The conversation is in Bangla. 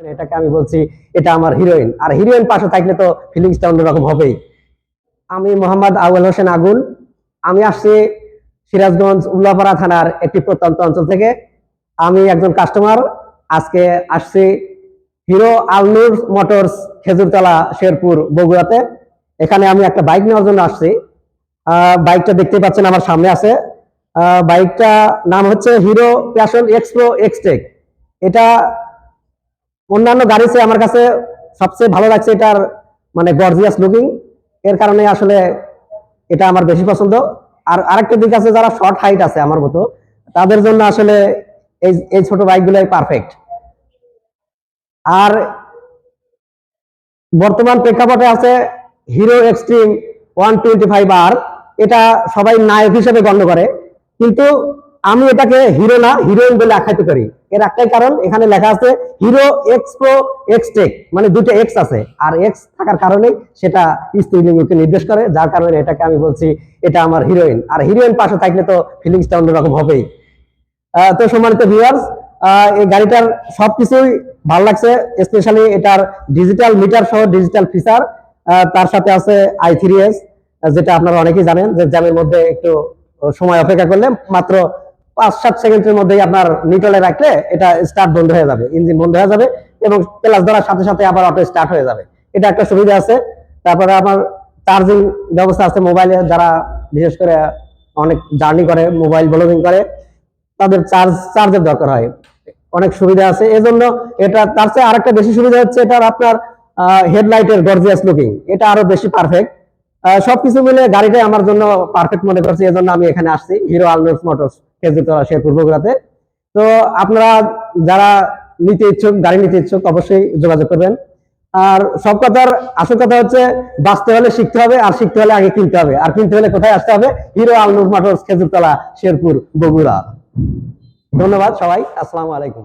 এটাকে আমি বলছি, এটা আমার হিরোইন আর হিরোইন পাশে থাকলে তো ফিলিংসটা অন্যরকম হবেই। আমি মোহাম্মদ আউয়াল হোসেন আগুন। আমি আসছি সিরাজগঞ্জ উল্লাপাড়া থানার একটি প্রত্যন্ত অঞ্চল থেকে। আমি একজন কাস্টমার আজকে আসছি হিরো আলনুর মোটরস খেজুরতলা শেরপুর বগুড়াতে। এখানে আমি একটা বাইক নেওয়ার জন্য আসছি। বাইকটা দেখতে পাচ্ছেন আমার সামনে আছে। বাইকটা নাম হচ্ছে হিরো প্যাশন এক্সপ্রো এক্সটেক। এটা অন্যান্য গাড়ি চেয়ে আমার কাছে সবচেয়ে ভালো লাগছে এটার মানে গর্জিয়াস লুকিং এর কারণে আসলে এটা আমার বেশি পছন্দ। আর আরেকটা দিক আছে, যারা শর্ট হাইট আছে আমার মতো, তাদের জন্য আসলে এই এই ছোট বাইকগুলোই পারফেক্ট আর বর্তমান প্রেক্ষাপটে আছে Hero Xtreme one twenty five আর এটা সবাই নায়ক হিসেবে গণ্য করে। কিন্তু আমি এটাকে হিরো না হিরোইন বলে আখ্যায়িত করি। এর একটাই কারণ, এখানে লেখা আছে Hero X pro X tech মানে দুটো এক্স আছে। আর এক্স থাকার কারণেই সেটা স্ত্রীলিঙ্গকে নির্দেশ করে, যার কারণে এটাকে আমি বলছি, এটা আমার হিরোইন আর হিরোইন পাশে থাকলে তো ফিলিংসটা অন্যরকম হবেই। তো সম্মানিত ভিউয়ার্স এই গাড়িটার সবকিছুই ভালো লাগছে স্পেশালি এটার ডিজিটাল মিটার সহ ডিজিটাল ফিচার তার সাথে আছে আই থ্রি এস যেটা আপনারা অনেকেই জানেন যে জ্যামের মধ্যে একটু সময় অপেক্ষা করলে মাত্র পাঁচ সাত সেকেন্ডের মধ্যেই আপনার নিটলে রাখলে এটা স্টার্ট বন্ধ হয়ে যাবে ইঞ্জিন বন্ধ হয়ে যাবে এবং ক্লাস ধরার সাথে সাথে আবার অটো স্টার্ট হয়ে যাবে। এটা একটা সুবিধা আছে। তারপরে আমার চার্জিং ব্যবস্থা আছে মোবাইলে যারা বিশেষ করে অনেক জার্নি করে মোবাইল ব্লগিং করে, তাদের চার্জ চার্জের দরকার হয়। অনেক সুবিধা আছে। এজন্য এটা, তার চেয়ে আরেকটা বেশি সুবিধা হচ্ছে এটার আপনার হেডলাইটের গর্জিয়াস লুকিং এটা আরও বেশি পারফেক্ট সবকিছু মিলে গাড়িটাই আমার জন্য পারফেক্ট মনে করছি, এজন্য আমি এখানে আসছি হিরো আলনোস মোটরস খেজুরতলা শেরপুর বগুড়াতে তো আপনারা যারা নিতে ইচ্ছুক, গাড়ি নিতে ইচ্ছুক, অবশ্যই যোগাযোগ করবেন। আর সব কথার আসল কথা হচ্ছে, বাঁচতে হলে শিখতে হবে, আর শিখতে হলে আগে কিনতে হবে। আর কিনতে হলে কোথায় আসতে হবে? Hero Alnur motors Khejurtala Sherpur, Bogura. ধন্যবাদ সবাই, আসসালামু আলাইকুম।